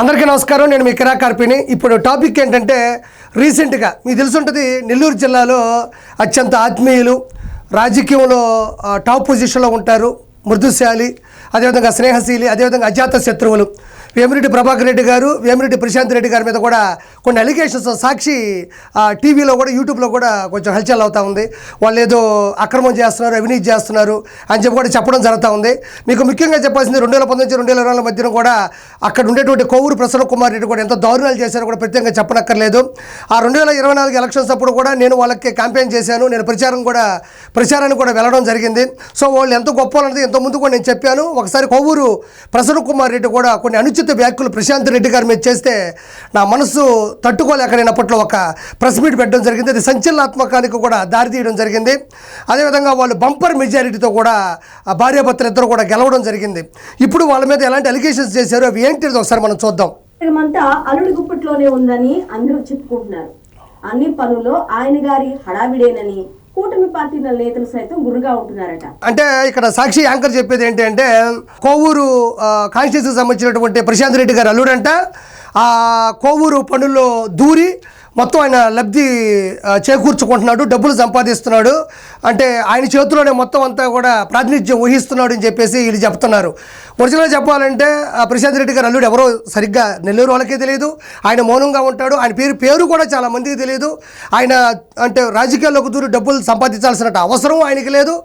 అందరికీ నమస్కారం. నేను మీ కిరా కార్పిని ఇప్పుడు టాపిక్ ఏంటంటే రీసెంట్గా మీకు తెలుసుంటుంది నెల్లూరు జిల్లాలో అత్యంత ఆత్మీయులు రాజకీయంలో టాప్ పొజిషన్లో ఉంటారు మృదుశాలి అదేవిధంగా స్నేహశీలి అదేవిధంగా అజాత శత్రువులు. వేమిరెడ్డి ప్రభాకర్ రెడ్డి గారు వేమిరెడ్డి ప్రశాంత్ రెడ్డి గారి మీద కూడా కొన్ని అలిగేషన్స్ సాక్షి ఆ, టీవీలో కూడా యూట్యూబ్లో కూడా కొంచెం హల్చల్ అవుతా ఉంది. వాళ్ళు ఏదో అక్రమం చేస్తున్నారు అవినీతి చేస్తున్నారు అని చెప్పి కూడా చెప్పడం జరుగుతూ ఉంది. మీకు ముఖ్యంగా చెప్పాల్సింది రెండు వేల పంతొమ్మిది రెండు వేల ఇరవై నాలుగు మధ్యన కూడా అక్కడ ఉండేటువంటి కోవూరు ప్రసన్న కుమార్ రెడ్డి కూడా ఎంత దారుణాలు చేశారో కూడా ప్రత్యేకంగా చెప్పనక్కర్లేదు. ఆ రెండు వేల ఇరవై నాలుగు ఎలక్షన్స్ అప్పుడు కూడా నేను వాళ్ళకి క్యాంపెయిన్ చేశాను. నేను ప్రచారం కూడా ప్రచారానికి కూడా వెళ్ళడం జరిగింది. సో వాళ్ళు ఎంత గొప్ప అన్నది ఎంతో ముందు కూడా నేను చెప్పాను. ఒకసారి కొవ్వూరు ప్రసన్న కుమార్ రెడ్డి కూడా కొన్ని అనుచిత వ్యాఖ్యలు ప్రశాంత్ రెడ్డి గారి మీద చేస్తే నా మనసు తట్టుకోలేక నేను అప్పట్లో ఒక ప్రెస్ మీట్ పెట్టడం జరిగింది. అది సంచలనాత్మకానికి కూడా దారి తీయడం జరిగింది. అదేవిధంగా వాళ్ళు బంపర్ మెజారిటీతో కూడా ఆ భార్యాభర్తలు ఇద్దరు కూడా గెలవడం జరిగింది. ఇప్పుడు వాళ్ళ మీద ఎలాంటి అలిగేషన్స్ చేశారో అవి ఏంటిది ఒకసారి మనం చూద్దాం. అంతా అల్లుడి గుప్పట్లోనే ఉందని అందరూ చెప్పుకుంటున్నారు. అన్ని పనుల్లో ఆయన గారి హడావిడేనని కూటమి పార్టీల నేతలు సైతం గురుగా ఉంటున్నారట. అంటే ఇక్కడ సాక్షి యాంకర్ చెప్పేది ఏంటి అంటే కోవూరు కాన్స్టిట్యూన్సీకి సంబంధించినటువంటి ప్రశాంత్ రెడ్డి గారు అల్లుడంట. ఆ కోవూరు పనుల్లో దూరి మొత్తం ఆయన లబ్ధి చేకూర్చుకుంటున్నాడు డబ్బులు సంపాదిస్తున్నాడు. అంటే ఆయన చేతిలోనే మొత్తం అంతా కూడా ప్రాతినిధ్యం వహిస్తున్నాడు అని చెప్పేసి వీళ్ళు చెప్తున్నారు. ఒరిజినల్ చెప్పాలంటే ప్రశాంత్ రెడ్డి గారు అల్లుడు ఎవరో సరిగ్గా నెల్లూరు వాళ్ళకే తెలియదు. ఆయన మౌనంగా ఉంటాడు. ఆయన పేరు పేరు కూడా చాలా మందికి తెలియదు. ఆయన అంటే రాజకీయాల్లోకి దూరి డబ్బులు సంపాదించాల్సిన అవసరం ఆయనకి లేదు.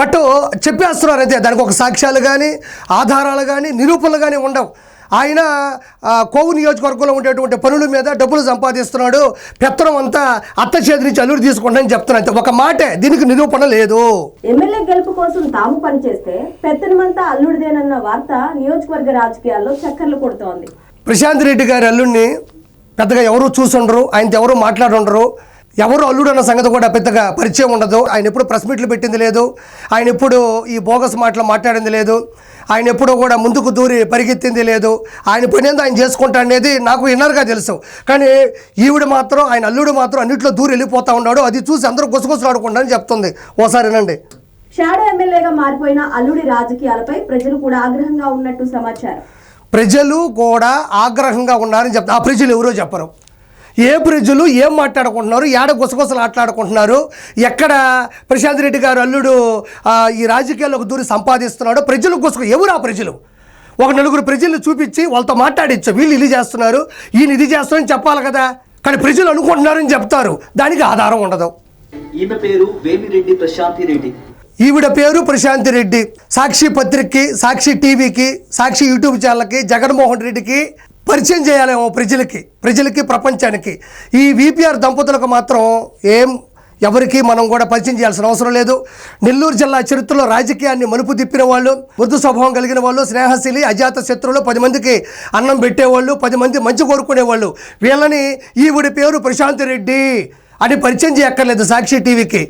బట్ చెప్పేస్తున్నారు అంతే దానికి ఒక సాక్ష్యాలు కానీ ఆధారాలు కానీ నిరూపణలు కానీ ఉండవు. ఆయన కోవు నియోజకవర్గంలో ఉండేటువంటి పనుల మీద డబ్బులు సంపాదిస్తున్నాడు. పెత్తనం అంతా అత్త చేతి నుంచి అల్లుడు తీసుకుంటానని చెప్తున్నాను అంతే ఒక మాటే. దీనికి నిరూపణ లేదు. ఎమ్మెల్యే గెలుపు కోసం తాము పనిచేస్తే పెత్తనమంతా అల్లుడిదేనన్న వార్త నియోజకవర్గ రాజకీయాల్లో చక్కర్లు కొడుతోంది. ప్రశాంత్ రెడ్డి గారి అల్లుడిని పెద్దగా ఎవరు చూసుండరు. ఆయనతో ఎవరు మాట్లాడుండరు. ఎవరు అల్లుడు అన్న సంగతి కూడా పెద్దగా పరిచయం ఉండదు. ఆయన ఎప్పుడు ప్రెస్ మీట్లు పెట్టింది లేదు. ఆయన ఎప్పుడు ఈ బోగస్ మాటలు మాట్లాడింది లేదు. ఆయన ఎప్పుడూ కూడా ముందుకు దూరి పరిగెత్తింది లేదు. ఆయన పని ఆయన చేసుకుంటా అనేది నాకు ఇన్నర్గా తెలుసు. కానీ ఈవిడ మాత్రం ఆయన అల్లుడు మాత్రం అన్నింటిలో దూరి వెళ్ళిపోతా ఉన్నాడు. అది చూసి అందరూ గుసగుసలాడుకుంటారని చెప్తుంది. ఓసారి వినండి. షాడో ఎమ్మెల్యేగా మారిపోయిన అల్లుడి రాజకీయాలపై ప్రజలు కూడా ఆగ్రహంగా ఉన్నట్టు సమాచారం. ప్రజలు కూడా ఆగ్రహంగా ఉన్నారని చెప్తారు ఆ ప్రజలు ఎవరో చెప్పరు. ఏ ప్రజలు ఏం మాట్లాడుకుంటున్నారు? ఏడ గుసగుసలు ఆటలాడుకుంటున్నారు? ఎక్కడ ప్రశాంత్ రెడ్డి గారు అల్లుడు ఈ రాజకీయాల్లోకి దూరి సంపాదిస్తున్నాడో? ప్రజలు గుసగు ఎవరు ఆ ప్రజలు? ఒక నలుగురు ప్రజలు చూపించి వాళ్ళతో మాట్లాడించు వీళ్ళు ఇది చేస్తున్నారు ఈయన ఇది చేస్తున్నారని చెప్పాలి కదా. కానీ ప్రజలు అనుకుంటున్నారని చెప్తారు. దానికి ఆధారం ఉండదు. ఈమె పేరు వేమిరెడ్డి ప్రశాంతి రెడ్డి. ఈవిడ పేరు ప్రశాంతి రెడ్డి. సాక్షి పత్రికకి సాక్షి టీవీకి సాక్షి యూట్యూబ్ ఛానల్కి జగన్మోహన్ రెడ్డికి పరిచయం చేయాలేమో ప్రజలకి ప్రజలకి ప్రపంచానికి. ఈ విపిఆర్ దంపతులకు మాత్రం ఏం ఎవరికి మనం కూడా పరిచయం చేయాల్సిన అవసరం లేదు. నెల్లూరు జిల్లా చరిత్రలో రాజకీయాన్ని మలుపు తిప్పిన వాళ్ళు మృదు స్వభావం కలిగిన వాళ్ళు స్నేహశీలి అజాత శత్రువులు పది మందికి అన్నం పెట్టేవాళ్ళు పది మంది మంచి కోరుకునేవాళ్ళు. వీళ్ళని ఈవిడి పేరు ప్రశాంత్ రెడ్డి. అని పరిచయం చేయక్కర్లేదు సాక్షి టీవీకి.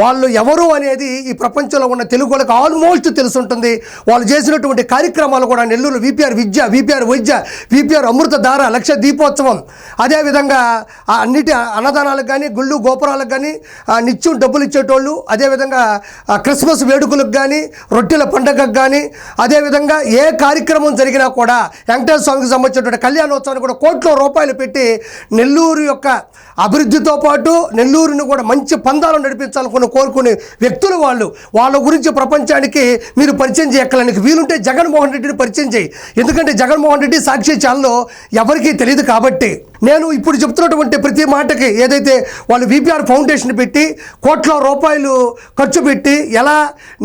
వాళ్ళు ఎవరు అనేది ఈ ప్రపంచంలో ఉన్న తెలుగు వాళ్ళకి ఆల్మోస్ట్ తెలుసుంటుంది. వాళ్ళు చేసినటువంటి కార్యక్రమాలు కూడా Nellore VPR Vidya VPR Vaidya VPR Amruthadhara లక్ష దీపోత్సవం. అదేవిధంగా ఆ అన్నిటి అన్నదానాలకు కానీ గుళ్ళు గోపురాలకు కానీ నిత్యం డబ్బులు ఇచ్చేటోళ్ళు అదేవిధంగా క్రిస్మస్ వేడుకలకు కానీ రొట్టెల పండగకు కానీ అదేవిధంగా ఏ కార్యక్రమం జరిగినా కూడా వెంకటేశ్వర స్వామికి సంబంధించినటువంటి కళ్యాణోత్సవాన్ని కూడా కోట్ల రూపాయలు పెట్టి నెల్లూరు యొక్క అభివృద్ధితో పాటు నెల్లూరుని కూడా మంచి పందాలు నడిపించాలనుకుని కోరుకునే వ్యక్తులు వాళ్ళు. వాళ్ళ గురించి ప్రపంచానికి మీరు పరిచయం చేయక్కలనికి వీలుంటే జగన్మోహన్ రెడ్డిని పరిచయం చేయి. ఎందుకంటే జగన్మోహన్ రెడ్డి సాక్షి ఛానల్లో ఎవరికీ తెలియదు కాబట్టి. నేను ఇప్పుడు చెప్తున్నటువంటి ప్రతి మాటకి ఏదైతే వాళ్ళు విపిఆర్ ఫౌండేషన్ పెట్టి కోట్ల రూపాయలు ఖర్చు పెట్టి ఎలా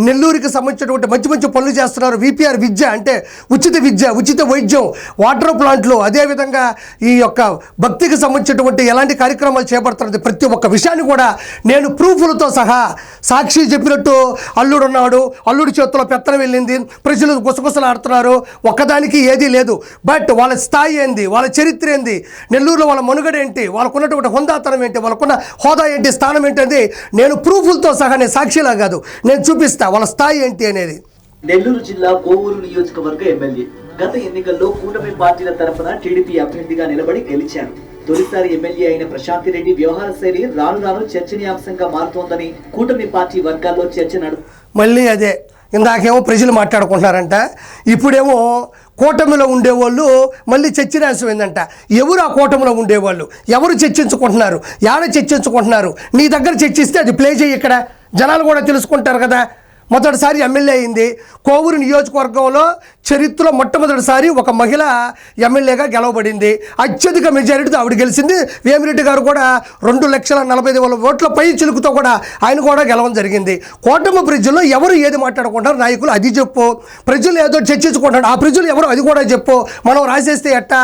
నెల్లూరుకి సంబంధించినటువంటి మంచి మంచి పనులు చేస్తున్నారు విపిఆర్ విద్య అంటే ఉచిత విద్య ఉచిత వైద్యం వాటర్ ప్లాంట్లు అదేవిధంగా ఈ యొక్క భక్తికి సంబంధించినటువంటి ఎలాంటి కార్యక్రమాలు చేపడుతున్నది ప్రతి ఒక్క విషయాన్ని కూడా నేను ప్రూఫ్లతో సహా సాక్షి చెప్పినట్టు అల్లుడు ఉన్నాడు. అల్లుడి చేతిలో పెత్తనం వెళ్ళింది. ప్రజలు గుసగుసలాడుతున్నారు. ఒక్కదానికి ఏదీ లేదు. బట్ వాళ్ళ స్థాయి ఏంది? వాళ్ళ చరిత్ర ఏంది? నెల్లూరులో వాళ్ళ మనుగడ ఏంటి? వాళ్ళకున్నటువంటి హుందాతనం ఏంటి? వాళ్ళకున్న హోదా ఏంటి? స్థానం ఏంటి అనేది నేను ప్రూఫ్లతో సహా నేను సాక్షిలా కాదు. నేను చూపిస్తా వాళ్ళ స్థాయి ఏంటి అనేది. నెల్లూరు జిల్లా కోవూరు నియోజకవర్గ ఎమ్మెల్యే. గత ఎన్నికల్లో కూటమి పార్టీల తరఫున టీడీపీ అభ్యర్థిగా నిలబడి గెలిచారు. తొలిసారి ఎమ్మెల్యే అయిన ప్రశాంతి రెడ్డి వ్యవహార శైలి రాను రాను చర్చనీయాంశంగా మారుతోందని కూటమి పార్టీ వర్గాల్లో చర్చ నడు మళ్ళీ అదే ఇందాకేమో ప్రజలు మాట్లాడుకుంటున్నారంట ఇప్పుడేమో కూటమిలో ఉండేవాళ్ళు మళ్ళీ చర్చరాశమైందంట ఎవరు ఆ కూటమిలో ఉండేవాళ్ళు? ఎవరు చర్చించుకుంటున్నారు? యాడ చర్చించుకుంటున్నారు? నీ దగ్గర చర్చిస్తే అది ప్లే చేయి ఇక్కడ. జనాలు కూడా తెలుసుకుంటారు కదా. మొదటిసారి ఎమ్మెల్యే అయింది. కోవూరు నియోజకవర్గంలో చరిత్రలో మొట్టమొదటిసారి ఒక మహిళ ఎమ్మెల్యేగా గెలవబడింది. అత్యధిక మెజారిటీతో ఆవిడ గెలిచింది. వేమిరెడ్డి గారు కూడా రెండు లక్షల నలభై ఐదు వేల ఓట్ల పై చిలుకుతో కూడా ఆయన కూడా గెలవడం జరిగింది. కోటమ ప్రజల్లో ఎవరు ఏది మాట్లాడుకుంటారు నాయకులు అది చెప్పు. ప్రజలు ఏదో చర్చించుకుంటారు. ఆ ప్రజలు ఎవరు అది కూడా చెప్పు. మనం రాసేస్తే ఎట్టా?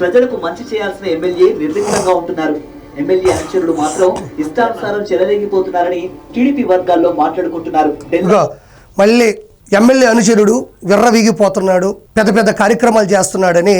ప్రజలకు మంచి చేయాల్సిన ఎమ్మెల్యే నిర్లిప్తంగా ఉంటున్నారు. ఎమ్మెల్యే అనుచరులు మాత్రం ఇష్టానుసారం చెలరేగిపోతున్నారని టీడీపీ వర్గాల్లో మాట్లాడుకుంటున్నారు. మళ్ళీ ఎమ్మెల్యే అనుచరుడు విర్రవీగిపోతున్నాడు పెద్ద పెద్ద కార్యక్రమాలు చేస్తున్నాడని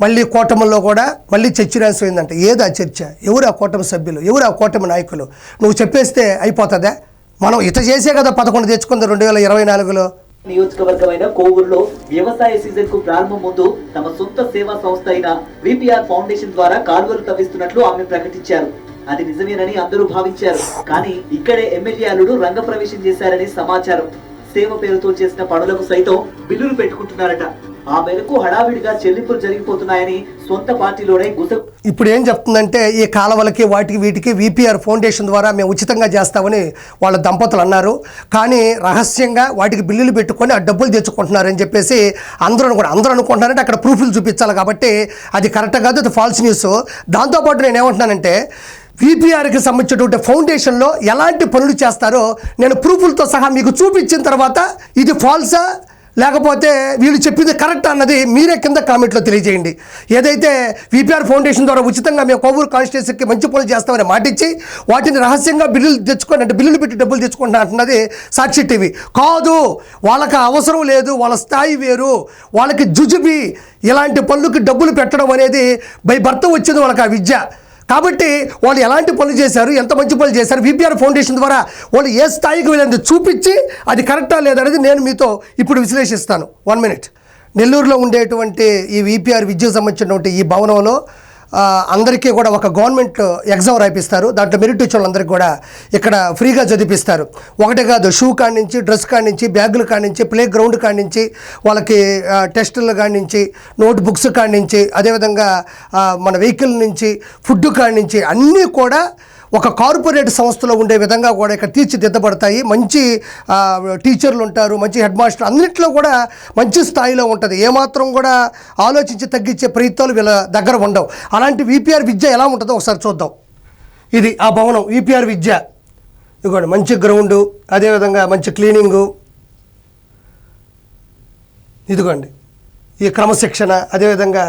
మళ్ళీ కూటమిలో కూడా మళ్ళీ చర్చ రాసిపోయిందంట ఏది ఆ చర్చ? ఎవరు ఆ కూటమి సభ్యులు? ఎవరు ఆ కూటమి నాయకులు? నువ్వు చెప్పేస్తే అయిపోతుందా? మనం ఇత చేసే కదా పదకొండు తెచ్చుకుంది రెండు వేల ఇరవై నాలుగులో. నియోజకవర్గమైన కోవూరులో వ్యవసాయ సీజన్కు ప్రారంభం ముందు తమ సొంత సేవా సంస్థ అయిన విపిఆర్ ఫౌండేషన్ ద్వారా కాలువలు తవ్విస్తున్నట్లు ఆమె ప్రకటించారు. అది నిజమేనని అందరూ భావించారు. కానీ ఇక్కడే ఎమ్మెల్యే అల్లుడు రంగప్రవేశం చేశారని సమాచారం. సేవ పేరుతో చేసిన పనులకు సైతం బిల్లులు పెట్టుకుంటున్నారట. ఆ మేరకు హడావిడిగా చెల్లింపులు జరిగిపోతున్నాయని సొంత పార్టీలోనే గుస ఇప్పుడు ఏం చెప్తుందంటే ఈ కాలువలకి వాటికి వీటికి విపిఆర్ ఫౌండేషన్ ద్వారా మేము ఉచితంగా చేస్తామని వాళ్ళ దంపతులు అన్నారు. కానీ రహస్యంగా వాటికి బిల్లులు పెట్టుకొని ఆ డబ్బులు తెచ్చుకుంటున్నారని చెప్పేసి అందరూ అనుకో అందరూ అనుకుంటున్నారంటే అక్కడ ప్రూఫ్లు చూపించాలి కాబట్టి అది కరెక్ట్ కాదు అది ఫాల్స్ న్యూస్ దాంతోపాటు నేను ఏమంటున్నానంటే విపిఆర్కి సంబంధించినటువంటి ఫౌండేషన్లో ఎలాంటి పనులు చేస్తారో నేను ప్రూఫ్లతో సహా మీకు చూపించిన తర్వాత ఇది ఫాల్సా లేకపోతే వీళ్ళు చెప్పింది కరెక్ట్ అన్నది మీరే కింద కామెంట్లో తెలియజేయండి. ఏదైతే విపిఆర్ ఫౌండేషన్ ద్వారా ఉచితంగా మేము కోవూరు కాన్స్టిట్యూన్సీకి మంచి పనులు చేస్తామని మాటిచ్చి వాటిని రహస్యంగా బిల్లులు తెచ్చుకొని అంటే బిల్లులు పెట్టి డబ్బులు తెచ్చుకుంటున్నా అంటున్నది సాక్షి టీవీ. కాదు వాళ్ళకి అవసరం లేదు వాళ్ళ స్థాయి వేరు వాళ్ళకి జుజుబి ఇలాంటి పనులకి డబ్బులు పెట్టడం అనేది బై భర్త వచ్చింది వాళ్ళకి ఆ విద్య. కాబట్టి వాళ్ళు ఎలాంటి పనులు చేశారు ఎంత మంచి పనులు చేశారు విపిఆర్ ఫౌండేషన్ ద్వారా వాళ్ళు ఏ స్థాయికి వెళ్ళింది చూపించి అది కరెక్టా లేదనేది నేను మీతో ఇప్పుడు విశ్లేషిస్తాను. వన్ మినిట్ నెల్లూరులో ఉండేటువంటి ఈ విపిఆర్ విద్యకు సంబంధించినటువంటి ఈ భవనంలో అందరికీ కూడా ఒక గవర్నమెంట్ ఎగ్జామ్ రాయిపిస్తారు. దాంట్లో మెరిట్ వచ్చిన కూడా ఇక్కడ ఫ్రీగా చదివిస్తారు ఒకటే కాదు షూ కాడి నుంచి డ్రెస్ కాడి నుంచి బ్యాగులు కాడి నుంచి ప్లే గ్రౌండ్ కాడి నుంచి వాళ్ళకి టెస్టులు టెస్టుల కాడి నుంచి నోట్ బుక్స్ కాడి నుంచి అదేవిధంగా మన వెహికల్ నుంచి ఫుడ్ కాడి నుంచి అన్నీ కూడా ఒక కార్పొరేట్ సంస్థలో ఉండే విధంగా కూడా ఇక్కడ తీర్చిదిద్దబడతాయి. మంచి టీచర్లు ఉంటారు మంచి హెడ్ మాస్టర్ అన్నింటిలో కూడా మంచి స్థాయిలో ఉంటుంది. ఏమాత్రం కూడా ఆలోచించి తగ్గించే ప్రయత్నాలు వీళ్ళ దగ్గర ఉండవు. అలాంటి విపిఆర్ విద్య ఎలా ఉంటుందో ఒకసారి చూద్దాం. ఇది ఆ భవనం విపిఆర్ విద్య. ఇదిగోండి మంచి గ్రౌండు అదేవిధంగా మంచి క్లీనింగు. ఇదిగోండి ఈ క్రమశిక్షణ అదేవిధంగా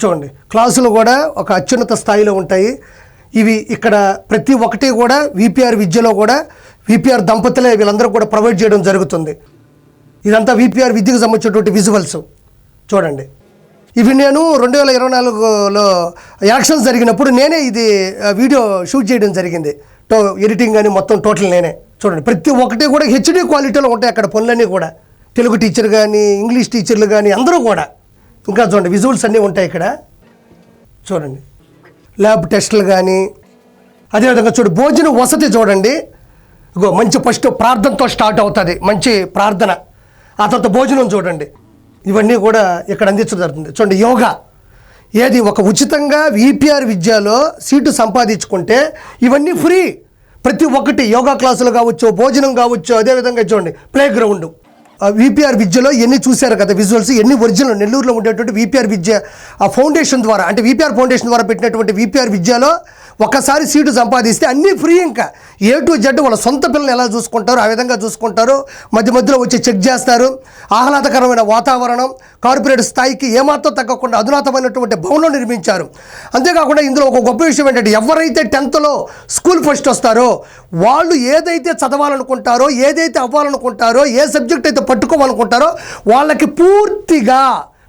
చూడండి క్లాసులు కూడా ఒక అత్యున్నత స్థాయిలో ఉంటాయి. ఇవి ఇక్కడ ప్రతి ఒక్కటి కూడా విపిఆర్ విద్యలో కూడా విపిఆర్ దంపతులే వీళ్ళందరూ కూడా ప్రొవైడ్ చేయడం జరుగుతుంది. ఇదంతా విపిఆర్ విద్యకు సంబంధించినటువంటి విజువల్స్. చూడండి. ఇవి నేను రెండు వేల ఇరవై నాలుగులో యాక్షన్స్ జరిగినప్పుడు నేనే ఇది వీడియో షూట్ చేయడం జరిగింది. టో ఎడిటింగ్ కానీ మొత్తం టోటల్ నేనే. చూడండి ప్రతి ఒక్కటి కూడా హెచ్డి క్వాలిటీలో ఉంటాయి అక్కడ పనులన్నీ కూడా. తెలుగు టీచర్ కానీ ఇంగ్లీష్ టీచర్లు కానీ అందరూ కూడా. ఇంకా చూడండి విజువల్స్ అన్నీ ఉంటాయి ఇక్కడ. చూడండి. ల్యాబ్ టెస్టులు కానీ అదేవిధంగా చూడు భోజనం వసతి చూడండి. ఇగో మంచి ఫస్ట్ ప్రార్థనతో స్టార్ట్ అవుతుంది. మంచి ప్రార్థన. ఆ తర్వాత భోజనం చూడండి. ఇవన్నీ కూడా ఇక్కడ అందించడం జరుగుతుంది. చూడండి యోగా. ఏది ఒక ఉచితంగా ఈపీఆర్ విద్యలో సీటు సంపాదించుకుంటే ఇవన్నీ ఫ్రీ ప్రతి ఒక్కటి యోగా క్లాసులు కావచ్చు భోజనం కావచ్చు అదేవిధంగా చూడండి ప్లే గ్రౌండ్ విపిఆర్ విద్యలో ఎన్ని చూశారు కదా విజువల్స్ ఎన్ని ఒరిజినల్ నెల్లూరులో ఉండేటువంటి విపిఆర్ విద్య ఆ ఫౌండేషన్ ద్వారా అంటే విపిఆర్ ఫౌండేషన్ ద్వారా పెట్టినటువంటి విపిఆర్ విద్యలో ఒకసారి సీటు సంపాదిస్తే అన్నీ ఫ్రీ ఇంకా. ఏ టు జెడ్ వాళ్ళ సొంత పిల్లలు ఎలా చూసుకుంటారో ఆ విధంగా చూసుకుంటారు మధ్య మధ్యలో వచ్చి చెక్ చేస్తారు. ఆహ్లాదకరమైన వాతావరణం కార్పొరేట్ స్థాయికి ఏమాత్రం తగ్గకుండా అధునాతమైనటువంటి భవనం నిర్మించారు. అంతేకాకుండా ఇందులో ఒక గొప్ప విషయం ఏంటంటే ఎవరైతే టెన్త్లో స్కూల్ ఫస్ట్ వస్తారో వాళ్ళు ఏదైతే చదవాలనుకుంటారో ఏదైతే అవ్వాలనుకుంటారో ఏ సబ్జెక్ట్ అయితే పట్టుకోవాలనుకుంటారో వాళ్ళకి పూర్తిగా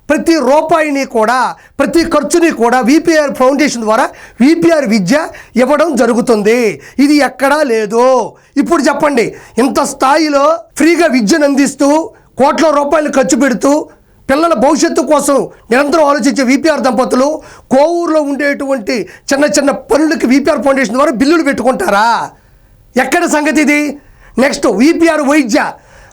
ప్రతి రూపాయిని కూడా ప్రతి ఖర్చుని కూడా విపిఆర్ ఫౌండేషన్ ద్వారా విపిఆర్ విద్య ఇవ్వడం జరుగుతుంది. ఇది ఎక్కడా లేదు. ఇప్పుడు చెప్పండి ఇంత స్థాయిలో ఫ్రీగా విద్యను అందిస్తూ కోట్ల రూపాయలు ఖర్చు పెడుతూ పిల్లల భవిష్యత్తు కోసం నిరంతరం ఆలోచించే విపిఆర్ దంపతులు కోవూరులో ఉండేటువంటి చిన్న చిన్న పనులకి విపిఆర్ ఫౌండేషన్ ద్వారా బిల్లులు పెట్టుకుంటారా? ఎక్కడ సంగతి ఇది? నెక్స్ట్ విపిఆర్ వైద్య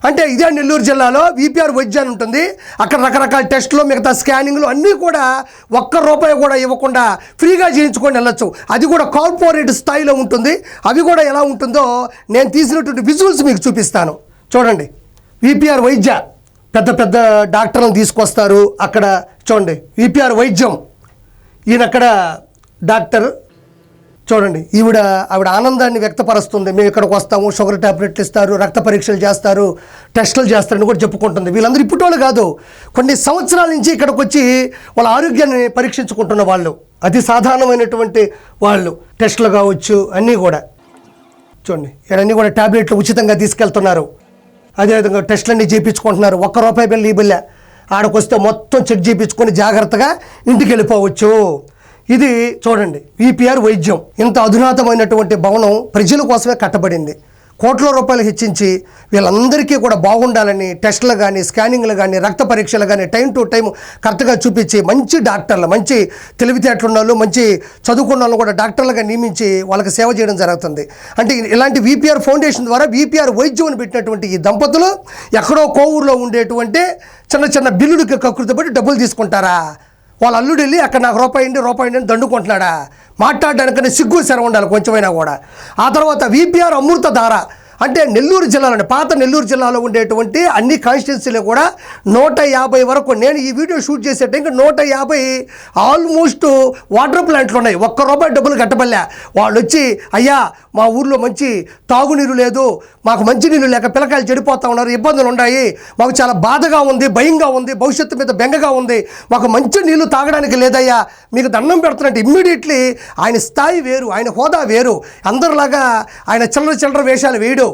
అంటే ఇదే నెల్లూరు జిల్లాలో విపిఆర్ వైద్య అని ఉంటుంది. అక్కడ రకరకాల టెస్టులు మిగతా స్కానింగ్లు అన్నీ కూడా ఒక్క రూపాయి కూడా ఇవ్వకుండా ఫ్రీగా చేయించుకొని వెళ్ళొచ్చు. అది కూడా కార్పొరేట్ స్థాయిలో ఉంటుంది. అవి కూడా ఎలా ఉంటుందో నేను తీసినటువంటి విజువల్స్ మీకు చూపిస్తాను. చూడండి. విపిఆర్ వైద్య. పెద్ద పెద్ద డాక్టర్లను తీసుకొస్తారు అక్కడ. చూడండి. విపిఆర్ వైద్యం. ఈయన అక్కడ డాక్టర్ చూడండి ఈవిడ ఆవిడ ఆనందాన్ని వ్యక్తపరుస్తుంది. మేము ఇక్కడికి వస్తాము షుగర్ ట్యాబ్లెట్లు ఇస్తారు రక్త పరీక్షలు చేస్తారు టెస్టులు చేస్తారని కూడా చెప్పుకుంటుంది. వీళ్ళందరూ ఇప్పటి వాళ్ళు కాదు కొన్ని సంవత్సరాల నుంచి ఇక్కడికి వచ్చి వాళ్ళ ఆరోగ్యాన్ని పరీక్షించుకుంటున్న వాళ్ళు. అతి సాధారణమైనటువంటి వాళ్ళు. టెస్టులు కావచ్చు అన్నీ కూడా. చూడండి ఇవన్నీ కూడా టాబ్లెట్లు ఉచితంగా తీసుకెళ్తున్నారు. అదేవిధంగా టెస్టులన్నీ చేయించుకుంటున్నారు ఒక్క రూపాయి బిల్లు ఈ బిల్ల. ఆడకొస్తే మొత్తం చెక్ చేయించుకొని జాగ్రత్తగా ఇంటికి వెళ్ళిపోవచ్చు. ఇది చూడండి విపిఆర్ వైద్యం. ఇంత అధునాతమైనటువంటి భవనం ప్రజల కోసమే కట్టబడింది. కోట్ల రూపాయలు హెచ్చించి వీళ్ళందరికీ కూడా బాగుండాలని టెస్టులు కానీ స్కానింగ్లు కానీ రక్త పరీక్షలు కానీ టైం టు టైం కరెక్ట్గా చూపించి మంచి డాక్టర్లు మంచి తెలివితేటలు ఉన్న వాళ్ళు మంచి చదువుకున్న వాళ్ళు కూడా డాక్టర్లుగా నియమించి వాళ్ళకి సేవ చేయడం జరుగుతుంది. అంటే ఇలాంటి విపిఆర్ ఫౌండేషన్ ద్వారా విపిఆర్ వైద్యం అని పెట్టినటువంటి ఈ దంపతులు ఎక్కడో కోవూరులో ఉండేటువంటి చిన్న చిన్న బిల్లులకి కకృతి డబ్బులు తీసుకుంటారా? వాళ్ళ అల్లుడు వెళ్ళి అక్కడ నాకు రూపాయి ఇండి రూపాయి ఇండి అని దండుకుంటున్నాడా? మాట్లాడడానికనే సిగ్గు శరం ఉండాలి కొంచెమైనా కూడా. ఆ తర్వాత విపిఆర్ అమృత ధార అంటే నెల్లూరు జిల్లాలోని పాత నెల్లూరు జిల్లాలో ఉండేటువంటి అన్ని కాన్స్టిట్యున్సీలు కూడా నూట యాభై వరకు. నేను ఈ వీడియో షూట్ చేసే టైంకి నూట యాభై ఆల్మోస్ట్ వాటర్ ప్లాంట్లు ఉన్నాయి. ఒక్క రూపాయి డబ్బులు కట్టబల్లే వాళ్ళు వచ్చి అయ్యా మా ఊర్లో మంచి తాగునీరు లేదు. మాకు మంచి నీళ్ళు లేక పిల్లకాయలు చెడిపోతూ ఉన్నారు. ఇబ్బందులు ఉన్నాయి. మాకు చాలా బాధగా ఉంది భయంగా ఉంది భవిష్యత్తు మీద బెంగగా ఉంది. మాకు మంచి నీళ్ళు తాగడానికి లేదయ్యా. మీకు దండం పెడుతున్నట్టు ఇమ్మీడియట్లీ ఆయన స్థాయి వేరు ఆయన హోదా వేరు. అందరిలాగా ఆయన చిల్లర చిల్లర వేషాలు వేయడు.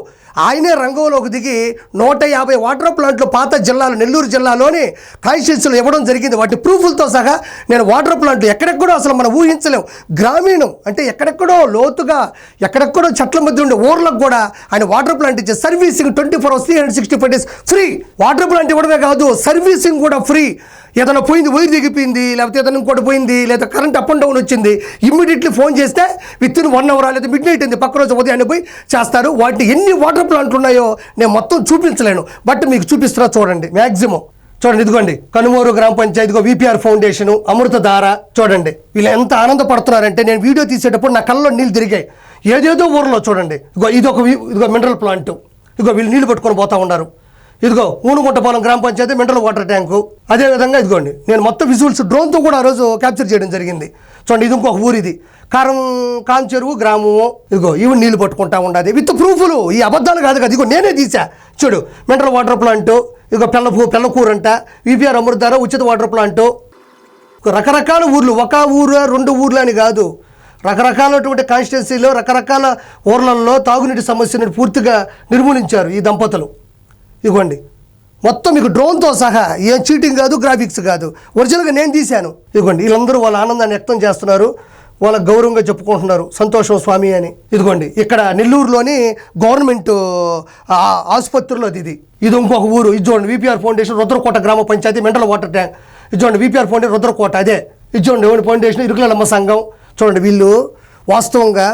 ఆయనే రంగంలోకి దిగి నూట యాభై వాటర్ ప్లాంట్లు పాత జిల్లాలు నెల్లూరు జిల్లాలోని కాన్స్టిట్యూన్సీలు ఇవ్వడం జరిగింది. వాటి ప్రూఫ్లతో సహా నేను వాటర్ ప్లాంట్లు ఎక్కడెక్కడో అసలు మనం ఊహించలేం. గ్రామీణం అంటే ఎక్కడెక్కడో లోతుగా ఎక్కడెక్కడో చెట్ల మధ్య ఉండే ఊర్లకు కూడా ఆయన వాటర్ ప్లాంట్ ఇచ్చే servicing twenty four hours three hundred sixty five days free water plant ఇవ్వడమే కాదు సర్వీసింగ్ కూడా ఫ్రీ ఏదైనా పోయింది వైర్ దిగిపోయింది లేకపోతే ఏదైనా ఇంకోటి పోయింది లేదా కరెంట్ అప్ అండ్ డౌన్ వచ్చింది ఇమ్మీడియట్లీ ఫోన్ చేస్తే విత్ ఇన్ వన్ అవర్ లేదా మిడ్ నైట్ అయింది పక్క రోజు ఉదయాన్నే పోయి చేస్తారు. వాటి ఎన్ని వాటర్ ప్లాంట్లు ఉన్నాయో నేను మొత్తం చూపించలేను. బట్ మీకు చూపిస్తున్నా చూడండి. మ్యాక్సిమం చూడండి ఇదిగోండి. కనుమూరు గ్రామ పంచాయతీగో విపిఆర్ ఫౌండేషన్ అమృతధార చూడండి. వీళ్ళు ఎంత ఆనందపడుతున్నారంటే నేను వీడియో తీసేటప్పుడు నా కళ్ళలో నీళ్ళు తిరిగాయి. ఏదేదో ఊర్లో చూడండి. ఇగో ఇది వి- ఇదిగో మినరల్ ప్లాంట్ ఇదిగో వీళ్ళు నీళ్ళు పట్టుకొని పోతా ఉన్నారు. ఇదిగో ఊనుగుంటపాలెం గ్రామ పంచాయతీ మినరల్ వాటర్ ట్యాంకు. అదేవిధంగా ఇదిగోండి నేను మొత్తం విజువల్స్ డ్రోన్తో కూడా ఆ రోజు క్యాప్చర్ చేయడం జరిగింది. చూడండి ఇది ఇంకొక ఊరు ఇది. కారం కాం చెరువు గ్రామము. ఇదిగో ఇవి నీళ్ళు పట్టుకుంటా ఉండదు విత్ ప్రూఫ్లు ఈ అబద్ధాలు కాదు కదా. ఇదిగో నేనే తీసా చూడు మినరల్ వాటర్ ప్లాంట్ ఇదిగో పెళ్ళ పెళ్ళకూర అంట విపిఆర్ అమృతార ఉచిత వాటర్ ప్లాంట్ రకరకాల ఊర్లు ఒక ఊరు రెండు ఊర్లు అని కాదు. రకరకాలటువంటి కాన్స్టిట్యున్సీలో రకరకాల ఊర్లలో తాగునీటి సమస్యను పూర్తిగా నిర్మూలించారు ఈ దంపతులు. ఇగోండి. మొత్తం మీకు డ్రోన్తో సహా ఏం చీటింగ్ కాదు గ్రాఫిక్స్ కాదు. ఒరిజినల్గా నేను తీశాను. ఇదిగోండి వీళ్ళందరూ వాళ్ళ ఆనందాన్ని వ్యక్తం చేస్తున్నారు. వాళ్ళ గౌరవంగా చెప్పుకుంటున్నారు. సంతోషం స్వామి అని. ఇదిగోండి ఇక్కడ నెల్లూరులోని గవర్నమెంట్ ఆసుపత్రిలో ఇది. ఇది ఇంకొక ఊరు. ఇది చూడండి విపిఆర్ ఫౌండేషన్ రుద్రకోట గ్రామ పంచాయతీ మెంటల్ వాటర్ ట్యాంక్. ఇది చూడండి విపిఆర్ ఫౌండేషన్ రుద్రకోట అదే. ఇది చూడండి ఫౌండేషన్ ఇరుకులమ్మ సంఘం. చూడండి వీళ్ళు వాస్తవంగా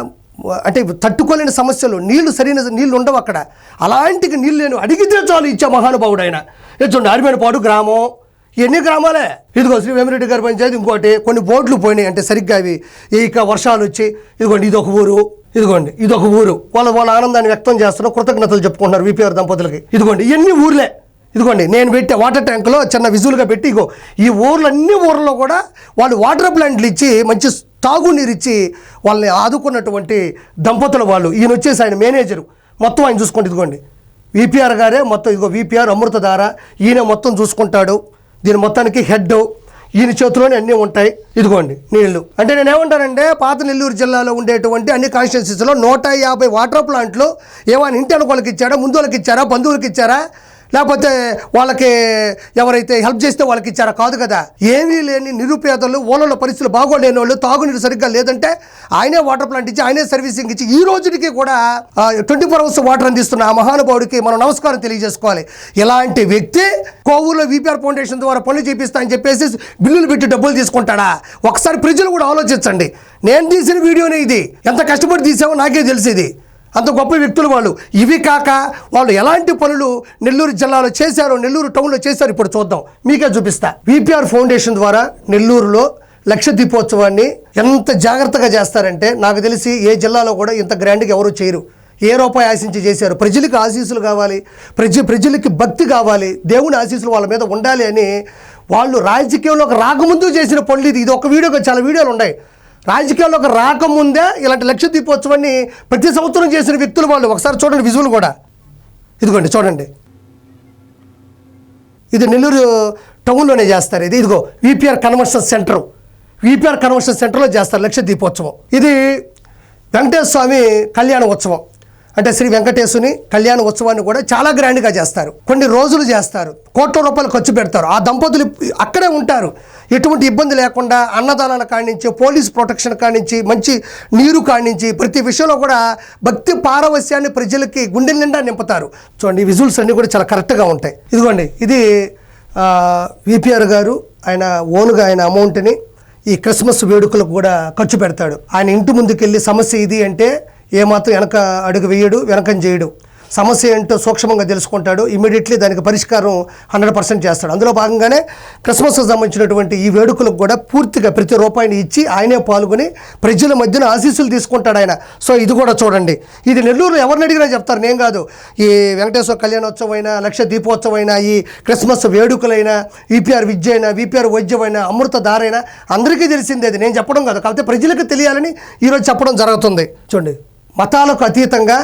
అంటే తట్టుకోలేని సమస్యలు నీళ్ళు సరైన నీళ్ళు ఉండవు అక్కడ. అలాంటికి నీళ్ళు నేను అడిగితే చాలు ఇచ్చే మహానుభావుడు ఆయన ఇది చూడండి అరిమేనపాడు గ్రామం. ఎన్ని గ్రామాలే? ఇదిగో శ్రీ వేమిరెడ్డి గారి పంచాయతీ ఇంకోటి కొన్ని బోట్లు పోయినాయి. అంటే సరిగ్గా అవి ఇక వర్షాలు వచ్చి ఇదిగోండి ఇదొక ఊరు. ఇదిగోండి ఇదొక ఊరు. వాళ్ళ వాళ్ళ ఆనందాన్ని వ్యక్తం చేస్తున్నారు కృతజ్ఞతలు చెప్పుకుంటున్నారు విపిఆర్ దంపతులకి. ఇదిగోండి ఇవన్నీ ఊర్లే? ఇదిగోండి నేను పెట్టే వాటర్ ట్యాంకులో చిన్న విజువల్గా పెట్టి ఇగో ఈ ఊర్లు అన్ని ఊర్లలో కూడా వాళ్ళు వాటర్ ప్లాంట్లు ఇచ్చి మంచి తాగునీరిచ్చి వాళ్ళని ఆదుకున్నటువంటి దంపతుల వాళ్ళు. ఈయన వచ్చేసి ఆయన మేనేజరు. మొత్తం ఆయన చూసుకోండి ఇదిగోండి. విపిఆర్ గారే మొత్తం ఇదిగో విపిఆర్ అమృతధార ఈయన మొత్తం చూసుకుంటాడు. దీని మొత్తానికి హెడ్. ఈయన చేతిలోనే అన్నీ ఉంటాయి. ఇదిగోండి నీళ్ళు. అంటే నేను ఏమంటానంటే పాత నెల్లూరు జిల్లాలో ఉండేటువంటి అన్ని కాన్స్టిట్యున్సీస్లో నూట యాభై వాటర్ ప్లాంట్లు ఏమైనా ఇంటి అనుకోళ్ళకి ఇచ్చారా ముందు వాళ్ళకి ఇచ్చారా బంధువులకి ఇచ్చారా? లేకపోతే వాళ్ళకి ఎవరైతే హెల్ప్ చేస్తే వాళ్ళకి ఇచ్చారా కాదు కదా. ఏమీ లేని నిరుపేదలు ఓలలో పరిస్థితులు బాగోలేని వాళ్ళు తాగునీరు సరిగ్గా లేదంటే ఆయనే వాటర్ ప్లాంట్ ఇచ్చి ఆయనే సర్వీసింగ్ ఇచ్చి ఈ రోజుకి కూడా ట్వంటీ ఫోర్ అవర్స్ వాటర్ అందిస్తున్న ఆ మహానుభావుడికి మనం నమస్కారం తెలియజేసుకోవాలి. ఇలాంటి వ్యక్తి కోవూరులో విపిఆర్ ఫౌండేషన్ ద్వారా పనులు చేపిస్తా అని చెప్పేసి బిల్లులు పెట్టి డబ్బులు తీసుకుంటాడా? ఒకసారి ప్రజలు కూడా ఆలోచించండి. నేను తీసిన వీడియోనే ఇది. ఎంత కష్టపడి తీసామో నాకే తెలిసేది. అంత గొప్ప వ్యక్తులు వాళ్ళు. ఇవి కాక వాళ్ళు ఎలాంటి పనులు నెల్లూరు జిల్లాలో చేశారో నెల్లూరు టౌన్లో చేశారు ఇప్పుడు చూద్దాం. మీకే చూపిస్తా. విపిఆర్ ఫౌండేషన్ ద్వారా నెల్లూరులో లక్ష దీపోత్సవాన్ని ఎంత జాగ్రత్తగా చేస్తారంటే నాకు తెలిసి ఏ జిల్లాలో కూడా ఇంత గ్రాండ్గా ఎవరు చేయరు. ఏ రూపాయి ఆశించి చేశారు. ప్రజలకు ఆశీస్సులు కావాలి. ప్రజ ప్రజలకి భక్తి కావాలి. దేవుని ఆశీస్సులు వాళ్ళ మీద ఉండాలి అని వాళ్ళు రాజకీయంలోకి రాకముందు చేసిన పనులు ఇది. ఇది ఒక వీడియోగా చాలా వీడియోలు ఉన్నాయి. రాజకీయాల్లోకి రాకముందే ఇలాంటి లక్ష దీపోత్సవాన్ని ప్రతి సంవత్సరం చేసిన వ్యక్తులు వాళ్ళు. ఒకసారి చూడండి విజువల్ కూడా. ఇదిగోండి చూడండి. ఇది నెల్లూరు టౌన్లోనే చేస్తారు. ఇది ఇదిగో VPR conversion center. VPR conversion సెంటర్లో చేస్తారు లక్ష దీపోత్సవం. ఇది వెంకటేశ్వర స్వామి కళ్యాణ ఉత్సవం అంటే శ్రీ వెంకటేశ్వని కళ్యాణ ఉత్సవాన్ని కూడా చాలా గ్రాండ్గా చేస్తారు. కొన్ని రోజులు చేస్తారు. కోట్ల రూపాయలు ఖర్చు పెడతారు. ఆ దంపతులు అక్కడే ఉంటారు. ఎటువంటి ఇబ్బంది లేకుండా అన్నదానాల కానించి పోలీస్ ప్రొటెక్షన్ కానించి మంచి నీరు కానించి ప్రతి విషయంలో కూడా భక్తి పారవస్యాన్ని ప్రజలకి గుండెల నిండా నింపుతారు. చూడండి విజువల్స్ అన్నీ కూడా చాలా కరెక్ట్గా ఉంటాయి. ఇదిగోండి ఇది విపిఆర్ గారు ఆయన ఓనుగా ఆయన అమౌంట్ని ఈ క్రిస్మస్ వేడుకలకు కూడా ఖర్చు పెడతాడు. ఆయన ఇంటి ముందుకెళ్ళి సమస్య ఇది అంటే ఏమాత్రం వెనక అడుగు వేయడు వెనకం చేయడు. సమస్య ఏంటో సూక్ష్మంగా తెలుసుకుంటాడు. ఇమీడియట్లీ దానికి పరిష్కారం హండ్రెడ్ పర్సెంట్ చేస్తాడు. అందులో భాగంగానే క్రిస్మస్కి సంబంధించినటువంటి ఈ వేడుకలకు కూడా పూర్తిగా ప్రతి రూపాయిని ఇచ్చి ఆయనే పాల్గొని ప్రజల మధ్యన ఆశీస్సులు తీసుకుంటాడు ఆయన. సో ఇది కూడా చూడండి. ఇది నెల్లూరు ఎవరిని అడిగినా చెప్తారు. నేను కాదు. ఈ వెంకటేశ్వర కళ్యాణోత్సవం అయినా లక్ష దీపోత్సవం అయినా ఈ క్రిస్మస్ వేడుకలైనా ఈపీఆర్ విద్య అయినా విపిఆర్ వైద్యమైనా అమృత దారైనా అందరికీ తెలిసిందే అది నేను చెప్పడం కాదు. కాకపోతే ప్రజలకు తెలియాలని ఈరోజు చెప్పడం జరుగుతుంది. చూడండి. మతాలకు అతీతంగా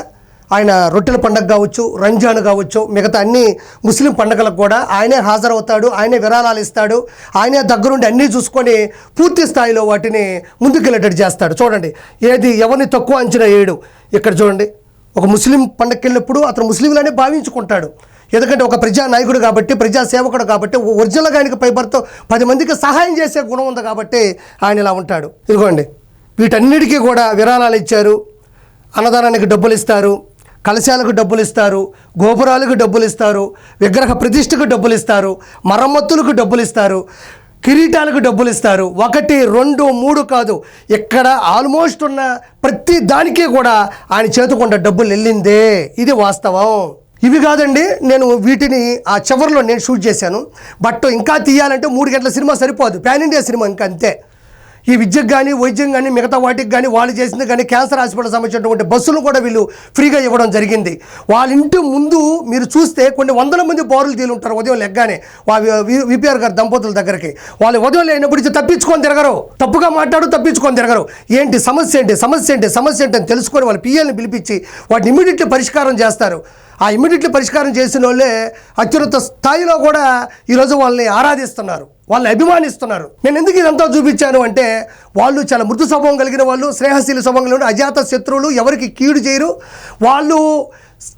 ఆయన రొట్టెల పండగ కావచ్చు రంజాన్ కావచ్చు మిగతా అన్ని ముస్లిం పండగలకు కూడా ఆయనే హాజరవుతాడు ఆయనే విరాళాలు ఇస్తాడు ఆయనే దగ్గరుండి అన్నీ చూసుకొని పూర్తి స్థాయిలో వాటిని ముందుకెళ్ళేటట్టు చేస్తాడు. చూడండి ఏది ఎవరిని తక్కువ అంచనా వేయడు. ఇక్కడ చూడండి ఒక ముస్లిం పండగకి వెళ్ళినప్పుడు అతను ముస్లింలనే భావించుకుంటాడు. ఎందుకంటే ఒక ప్రజా నాయకుడు కాబట్టి ప్రజా సేవకుడు కాబట్టి ఒరిజినల్గా ఆయనకి పైబర్తో పది మందికి సహాయం చేసే గుణం ఉంది కాబట్టి ఆయన ఇలా ఉంటాడు. ఇదిగోండి వీటన్నిటికీ కూడా విరాళాలు ఇచ్చారు. అన్నదానానికి డబ్బులు ఇస్తారు కలశాలకు డబ్బులు ఇస్తారు గోపురాలకు డబ్బులు ఇస్తారు విగ్రహ ప్రతిష్టకు డబ్బులు ఇస్తారు మరమ్మతులకు డబ్బులు ఇస్తారు కిరీటాలకు డబ్బులు ఇస్తారు. ఒకటి రెండు మూడు కాదు. ఇక్కడ ఆల్మోస్ట్ ఉన్న ప్రతి దానికి కూడా ఆయన చేతుకుండా డబ్బులు వెళ్ళిందే. ఇది వాస్తవం. ఇవి కాదండి నేను వీటిని ఆ చివరిలో నేను షూట్ చేశాను. బట్ ఇంకా తీయాలంటే మూడు గంటల సినిమా సరిపోదు. ప్యాన్ ఇండియా సినిమా ఇంకా అంతే. ఈ విద్యకు కానీ వైద్యం కానీ మిగతా వాటికి కానీ వాళ్ళు చేసింది కానీ క్యాన్సర్ హాస్పిటల్ సంబంధించినటువంటి బస్సులు కూడా వీళ్ళు ఫ్రీగా ఇవ్వడం జరిగింది. వాళ్ళ ఇంటి ముందు మీరు చూస్తే కొన్ని వందల మంది బారులు తీలు ఉంటారు ఉదయం లెగ్గానే. విపిఆర్ గారు దంపతుల దగ్గరికి. వాళ్ళు ఉదయం లేనప్పుడు తప్పించుకొని తిరగరు. తప్పుగా మాట్లాడు తప్పించుకొని తిరగరు. ఏంటి సమస్య ఏంటి సమస్య ఏంటి సమస్య ఏంటి అని తెలుసుకొని వాళ్ళ పిఎల్ని పిలిపించి వాటిని ఇమీడియట్లీ పరిష్కారం చేస్తారు. ఆ ఇమీడియట్లీ పరిష్కారం చేసిన వాళ్ళే అత్యున్నత స్థాయిలో కూడా ఈరోజు వాళ్ళని ఆరాధిస్తున్నారు వాళ్ళని అభిమానిస్తున్నారు. నేను ఎందుకు ఇదంతా చూపించాను అంటే వాళ్ళు చాలా మృదు స్వభావం కలిగిన వాళ్ళు స్నేహశీల స్వభావం కలిగిన అజాత శత్రువులు ఎవరికి కీడు చేయరు. వాళ్ళు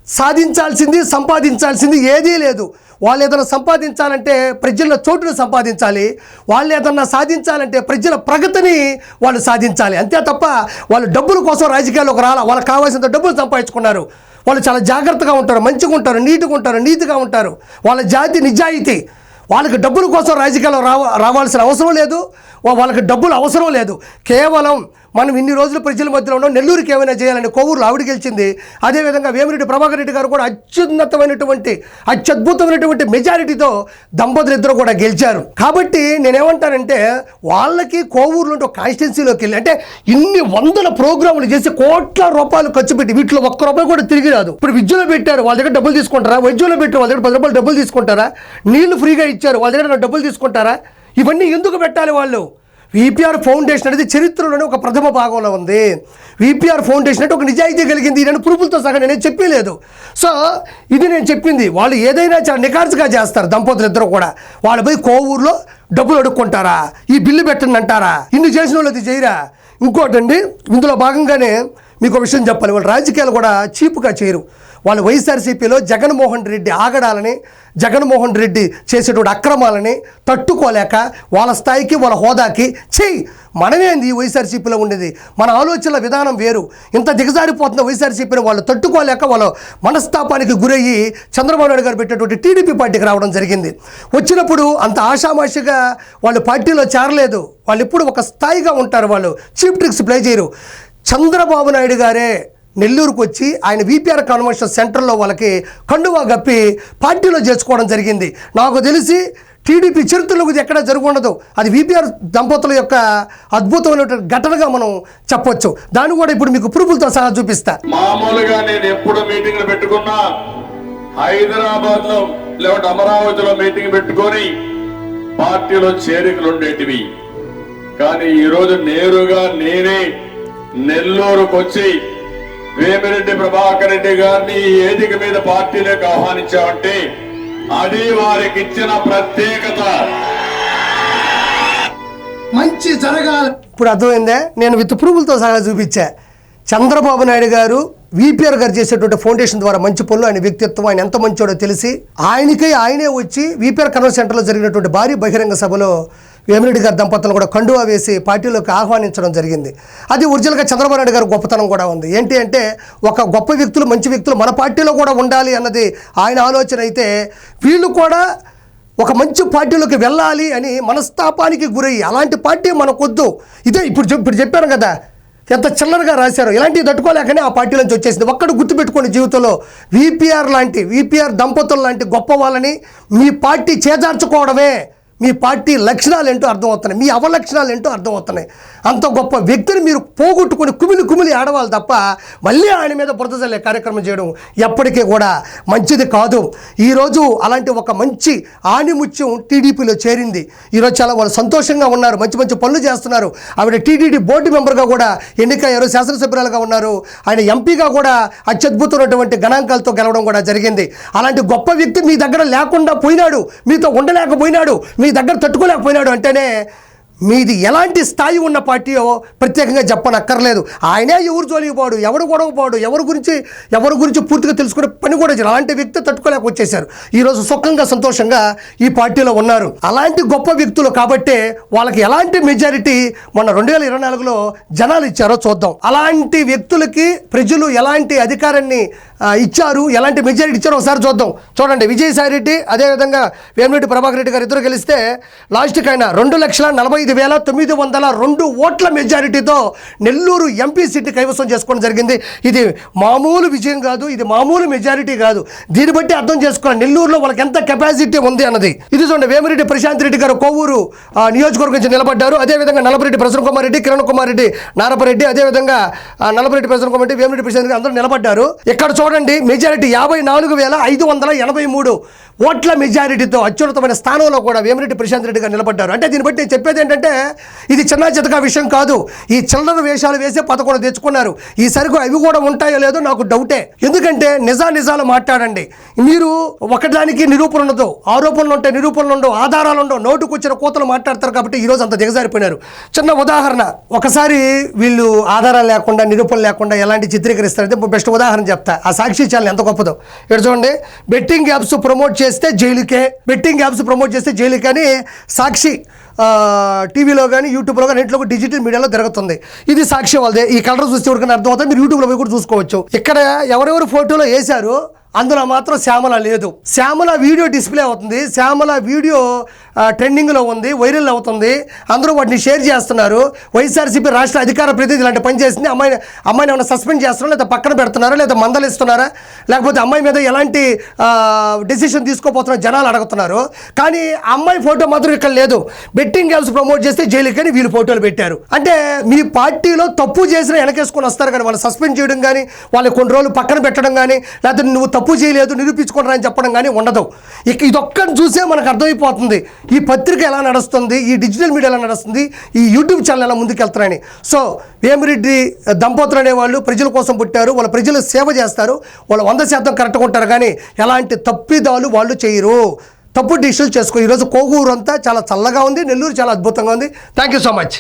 సాధించాల్సింది సంపాదించాల్సింది ఏదీ లేదు. వాళ్ళు ఏదైనా సంపాదించాలంటే ప్రజల చోటును సంపాదించాలి. వాళ్ళు ఏదన్నా సాధించాలంటే ప్రజల ప్రగతిని వాళ్ళు సాధించాలి. అంతే తప్ప వాళ్ళు డబ్బుల కోసం రాజకీయాల్లోకి రాలా వాళ్ళకి కావాల్సినంత డబ్బులు సంపాదించుకున్నారు. వాళ్ళు చాలా జాగ్రత్తగా ఉంటారు మంచిగా ఉంటారు నీట్గా ఉంటారు నీతిగా ఉంటారు. వాళ్ళ జాతి నిజాయితీ. వాళ్ళకి డబ్బుల కోసం రాజకీయాల్లో రావ రావాల్సిన అవసరం లేదు. వాళ్ళకి డబ్బులు అవసరం లేదు. కేవలం మనం ఇన్ని రోజులు ప్రజల మధ్యలో ఉన్నాం. నెల్లూరుకి ఏమైనా చేయాలని కొవ్వూరులో ఆవిడ గెలిచింది. అదేవిధంగా వేమిరెడ్డి ప్రభాకర్ రెడ్డి గారు కూడా అత్యున్నతమైనటువంటి అత్యద్భుతమైనటువంటి మెజారిటీతో దంపతులు ఇద్దరు కూడా గెలిచారు. కాబట్టి నేనేమంటానంటే వాళ్ళకి కోవూరులో ఒక కాన్స్టిట్యున్సీలోకి వెళ్ళి అంటే ఇన్ని వందల ప్రోగ్రాములు చేసి కోట్ల రూపాయలు ఖర్చు పెట్టి వీటిలో ఒక్క రూపాయి కూడా తిరిగి రాదు. ఇప్పుడు విద్యలో పెట్టారు వాళ్ళ దగ్గర డబ్బులు తీసుకుంటారా? వైద్యంలో పెట్టారు వాళ్ళ దగ్గర పది రూపాయలు డబ్బులు తీసుకుంటారా? నీళ్ళు ఫ్రీగా ఇచ్చారు వాళ్ళ దగ్గర డబ్బులు తీసుకుంటారా? ఇవన్నీ ఎందుకు పెట్టాలి వాళ్ళు? విపిఆర్ ఫౌండేషన్ అనేది చరిత్రలోనే ఒక ప్రథమ భాగంలో ఉంది. విపిఆర్ ఫౌండేషన్ అంటే ఒక నిజాయితీ కలిగింది. నేను పురుపులతో సహా నేను చెప్పలేదు సో ఇది నేను చెప్పింది. వాళ్ళు ఏదైనా చాలా నికార్సుగా చేస్తారు. దంపతులు ఇద్దరు కూడా. వాళ్ళు పోయి కోవూరులో డబ్బులు అడుక్కుంటారా? ఈ బిల్లు పెట్టండి అంటారా? ఇన్ని చేసిన వాళ్ళు అది చేయరా? ఇంకోటండి ఇందులో భాగంగానే మీకు ఒక విషయం చెప్పాలి. వాళ్ళు రాజకీయాలు కూడా చీపుగా చేయరు. వాళ్ళు వైఎస్ఆర్సీపీలో జగన్మోహన్ రెడ్డి ఆగడాలని జగన్మోహన్ రెడ్డి చేసేటువంటి అక్రమాలని తట్టుకోలేక వాళ్ళ స్థాయికి వాళ్ళ హోదాకి చెయ్యి మనమేంది ఈ వైఎస్ఆర్సీపీలో ఉండేది. మన ఆలోచనల విధానం వేరు. ఇంత దిగజారిపోతున్న వైఎస్ఆర్సీపీని వాళ్ళు తట్టుకోలేక వాళ్ళు మనస్తాపానికి గురయ్యి చంద్రబాబు నాయుడు గారు పెట్టేటువంటి టీడీపీ పార్టీకి రావడం జరిగింది. వచ్చినప్పుడు అంత ఆషామాషిగా వాళ్ళు పార్టీలో చేరలేదు. వాళ్ళు ఎప్పుడు ఒక స్థాయిగా ఉంటారు వాళ్ళు. చీప్ ట్రిక్స్ ప్లే చేయరు. చంద్రబాబు నాయుడు గారే నెల్లూరుకు వచ్చి ఆయన విపిఆర్ కన్వెన్షన్ సెంటర్లో వాళ్ళకి కండువా గప్పి పార్టీలో చేర్చుకోవడం జరిగింది. నాకు తెలిసి టీడీపీ చరిత్రలో ఎక్కడ ఉండదు అది విపిఆర్ దంపతుల యొక్క అద్భుతమైనటువంటి ఘటనగా మనం చెప్పొచ్చు. దాన్ని కూడా ఇప్పుడు మీకు ప్రూఫులతో సహా చూపిస్తా. మామూలుగా నేను ఎప్పుడు మీటింగ్లు పెట్టుకున్నా హైదరాబాద్లో లేకుంటే అమరావతిలో మీటింగ్ పెట్టుకొని పార్టీలో చేరికలు ఉండేటివి కానీ ఈరోజు నేరుగా నేనే నెల్లూరుకు వచ్చి వేమిరెడ్డి ప్రభాకర్ రెడ్డి గారిని ఈ వేదిక మీద పార్టీలోకి ఆహ్వానించామంటే అది వారికి ఇచ్చిన ప్రత్యేకత. మంచి జరగాలి. ఇప్పుడు అర్థమైందే? నేను విత్ ప్రూఫులతో సహా చూపించా. చంద్రబాబు నాయుడు గారు విపిఆర్ గారు చేసేటువంటి ఫౌండేషన్ ద్వారా మంచి పనులు ఆయన వ్యక్తిత్వం ఆయన ఎంత మంచోడో తెలిసి ఆయనకి ఆయనే వచ్చి విపిఆర్ కన్వెన్షన్ సెంటర్లో జరిగినటువంటి భారీ బహిరంగ సభలో వేమిరెడ్డి గారి దంపతులను కూడా కండువా వేసి పార్టీలోకి ఆహ్వానించడం జరిగింది. అది ఒరిజినల్గా చంద్రబాబు నాయుడు గారి గొప్పతనం కూడా ఉంది. ఏంటి అంటే ఒక గొప్ప వ్యక్తులు మంచి వ్యక్తులు మన పార్టీలో కూడా ఉండాలి అన్నది ఆయన ఆలోచన అయితే వీళ్ళు కూడా ఒక మంచి పార్టీలోకి వెళ్ళాలి అని మనస్తాపానికి గురయ్యి అలాంటి పార్టీ మనకొద్దు. ఇదే ఇప్పుడు ఇప్పుడు చెప్పాను కదా ఎంత చిల్లరగా రాశారు. ఇలాంటివి తట్టుకోలేకనే ఆ పార్టీ నుంచి వచ్చేసింది. ఒక్కడు గుర్తుపెట్టుకోండి జీవితంలో వీపీఆర్ లాంటి వీపీఆర్ దంపతులు లాంటి గొప్ప వాళ్ళని మీ పార్టీ చేజార్చుకోవడమే. మీ పార్టీ లక్షణాలు ఏంటో అర్థమవుతున్నాయి. మీ అవలక్షణాలు ఏంటో అర్థమవుతున్నాయి. అంత గొప్ప వ్యక్తిని మీరు పోగొట్టుకుని కుమిలి కుమిలి ఆడవాలి తప్ప మళ్ళీ ఆయన మీద బురద కార్యక్రమం చేయడం ఎప్పటికీ కూడా మంచిది కాదు. ఈరోజు అలాంటి ఒక మంచి ఆణిముత్యం టీడీపీలో చేరింది. ఈరోజు చాలా వాళ్ళు సంతోషంగా ఉన్నారు. మంచి మంచి పనులు చేస్తున్నారు. ఆవిడ టీడీడీ బోర్డు మెంబర్గా కూడా ఎన్నికయ్యారు. శాసనసభ్యురాలుగా ఉన్నారు. ఆయన ఎంపీగా కూడా అత్యద్భుతమైనటువంటి గణాంకాలతో గెలవడం కూడా జరిగింది. అలాంటి గొప్ప వ్యక్తి మీ దగ్గర లేకుండా పోయినాడు. మీతో ఉండలేకపోయినాడు. మీ దగ్గర తట్టుకోలేకపోయినాడు అంటేనే మీది ఎలాంటి స్థాయి ఉన్న పార్టీయో ప్రత్యేకంగా చెప్పనక్కర్లేదు. ఆయనే ఎవరు జోలికి పోడు ఎవరు గొడవపోడు ఎవరి గురించి ఎవరి గురించి పూర్తిగా తెలుసుకునే పని కూడా చేయరు అలాంటి వ్యక్తి తట్టుకోలేక వచ్చేసారు ఈరోజు సుఖంగా సంతోషంగా ఈ పార్టీలో ఉన్నారు. అలాంటి గొప్ప వ్యక్తులు కాబట్టే వాళ్ళకి ఎలాంటి మెజారిటీ మొన్న రెండు వేల ఇరవై నాలుగులో జనాలు ఇచ్చారో చూద్దాం. అలాంటి వ్యక్తులకి ప్రజలు ఎలాంటి అధికారాన్ని ఇచ్చారు ఎలాంటి మెజారిటీ ఇచ్చారో ఒకసారి చూద్దాం. చూడండి విజయసాయి రెడ్డి అదేవిధంగా వేమిరెడ్డి ప్రభాకర్ రెడ్డి గారు ఇద్దరు గెలిస్తే లాస్ట్కి ఆయన రెండు లక్షల నలభై ఐదు వేల తొమ్మిది వందల రెండు ఓట్ల మెజారిటీతో నెల్లూరు ఎంపీ సీట్ కైవసం చేసుకోవడం జరిగింది. ఇది మామూలు విజయం కాదు ఇది మామూలు మెజారిటీ కాదు. దీన్ని బట్టి అర్థం చేసుకోవాలి నెల్లూరులో వాళ్ళకి ఎంత కెపాసిటీ ఉంది అన్నది. ఇది చూడండి వేమిరెడ్డి ప్రశాంత్ రెడ్డి గారు కొవ్వూరు ఆ, నియోజకవర్గం నుంచి నిలబడ్డారు. అదేవిధంగా నలపరెడ్డి ప్రసన్న కుమార్ రెడ్డి కిరణ్ కుమార్ రెడ్డి నారపరెడ్డి అదేవిధంగా నలపరెడ్డి ప్రసన్న కుమార్ రెడ్డి వేమిరెడ్డి ప్రశాంత్ రెడ్డి అందరూ నిలబడ్డారు. ఇక్కడ చూడండి మెజారిటీ యాభై నాలుగు వేల ఐదు వందల ఎనభై మూడు ఓట్ల మెజారిటీతో అత్యున్నతమైన స్థానంలో కూడా వేమిరెడ్డి ప్రశాంత్ రెడ్డి గారు నిలబడ్డారు. అంటే దీన్ని బట్టి నేను చెప్పేది ఏంటంటే ఇది చిన్న చితక విషయం కాదు. ఈ చిల్లర వేషాలు వేసే పదకొండు తెచ్చుకున్నారు. ఈ సరుకు అవి కూడా ఉంటాయో లేదో నాకు డౌటే. ఎందుకంటే నిజా నిజాలు మాట్లాడండి. మీరు ఒకదానికి నిరూపణ ఉండదు. ఆరోపణలు ఉంటాయి నిరూపణలు ఉండవు. ఆధారాలు ఉండవు. నోటుకు వచ్చిన కూతలు మాట్లాడతారు కాబట్టి ఈరోజు అంత దిగజారిపోయినారు. చిన్న ఉదాహరణ. ఒకసారి వీళ్ళు ఆధారాలు లేకుండా నిరూపణ లేకుండా ఎలాంటి చిత్రీకరిస్తారంటే బెస్ట్ ఉదాహరణ చెప్తా. ఆ సాక్షి ఛానల్ ఎంత గొప్పదో. ఇక్కడ చూడండి. బెట్టింగ్ యాప్స్ ప్రమోట్ చేస్తే జైలుకే బెట్టింగ్ యాప్స్ ప్రమోట్ చేస్తే జైలుకే అని సాక్షి టీవీలో కానీ యూట్యూబ్లో కానీ ఇంట్లో డిజిటల్ మీడియాలో జరుగుతుంది. ఇది సాక్షి వాళ్ళదే. ఈ కలర్ చూస్తే ఎవరికైనా అర్థమవుతుంది. మీరు యూట్యూబ్లో పోయి కూడా చూసుకోవచ్చు. ఇక్కడ ఎవరెవరు ఫోటోలో వేశారు అందులో మాత్రం శ్యామల లేదు. శ్యామల వీడియో డిస్ప్లే అవుతుంది. శ్యామల వీడియో ట్రెండింగ్లో ఉంది వైరల్ అవుతుంది. అందరూ వాటిని షేర్ చేస్తున్నారు. వైఎస్ఆర్సీపీ రాష్ట్ర అధికార ప్రతినిధి ఇలాంటి పని చేసింది. అమ్మాయిని అమ్మాయిని ఏమైనా సస్పెండ్ చేస్తున్నారా? లేదా పక్కన పెడుతున్నారా? లేదా మందలిస్తున్నారా? లేకపోతే అమ్మాయి మీద ఎలాంటి డెసిషన్ తీసుకోపోతున్నారు జనాలు అడుగుతున్నారు. కానీ అమ్మాయి ఫోటో మాత్రం ఇక్కడ లేదు. బెట్టింగ్ గేమ్స్ ప్రమోట్ చేస్తే జైలుకి కానీ వీళ్ళు ఫోటోలు పెట్టారు. అంటే మీ పార్టీలో తప్పు చేసిన వెనకేసుకొని వస్తారు కానీ వాళ్ళు సస్పెండ్ చేయడం కానీ వాళ్ళు కొన్ని రోజులు పక్కన పెట్టడం కానీ లేకపోతే నువ్వు తప్పు చేయలేదు నిరూపించుకుంటారని అని చెప్పడం కానీ ఉండదు. ఇక ఇదొక్కని చూసే మనకు అర్థమైపోతుంది. ఈ పత్రిక ఎలా నడుస్తుంది? ఈ డిజిటల్ మీడియా ఎలా నడుస్తుంది? ఈ యూట్యూబ్ ఛానల్ ఎలా ముందుకెళ్తున్నాయని. సో వేమిరెడ్డి దంపతులు అనేవాళ్ళు ప్రజల కోసం పుట్టారు. వాళ్ళ ప్రజలు సేవ చేస్తారు. వాళ్ళు వంద శాతం కరెక్ట్గా ఉంటారు కానీ ఎలాంటి తప్పిదాలు వాళ్ళు చేయరు. తప్పు డిజిటల్ చేసుకో. ఈరోజు కోగూరు అంతా చాలా చల్లగా ఉంది. నెల్లూరు చాలా అద్భుతంగా ఉంది. Thank you so much.